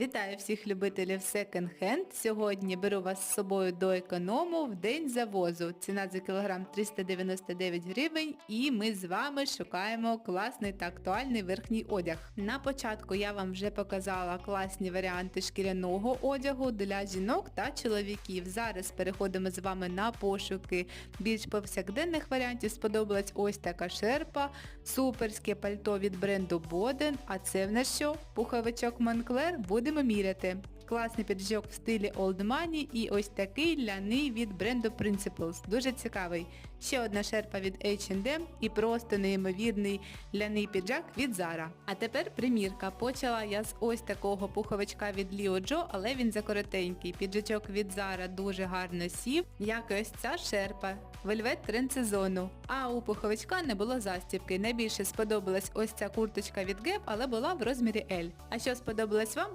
Вітаю всіх любителів секонд-хенд. Сьогодні беру вас з собою до економу в день завозу. Ціна за кілограм 399 гривень і ми з вами шукаємо класний та актуальний верхній одяг. На початку я вам вже показала класні варіанти шкіряного одягу для жінок та чоловіків. Зараз переходимо з вами на пошуки більш повсякденних варіантів. Сподобалась ось така шерпа, суперське пальто від бренду Боден, а це в нас що? Пуховичок Монклер будемо міряти. Класний піджак в стилі Old Money і ось такий ляний від бренду Principles. Дуже цікавий. Ще одна шерпа від H&M і просто неймовірний ляний піджак від Zara. А тепер примірка. Почала я з ось такого пуховичка від Leo Joe, але він закоротенький. Піджачок від Zara дуже гарно сів, як і ось ця шерпа. Вельвет тренд сезону. А у пуховичка не було застібки. Найбільше сподобалась ось ця курточка від Gap, але була в розмірі L. А що сподобалось вам,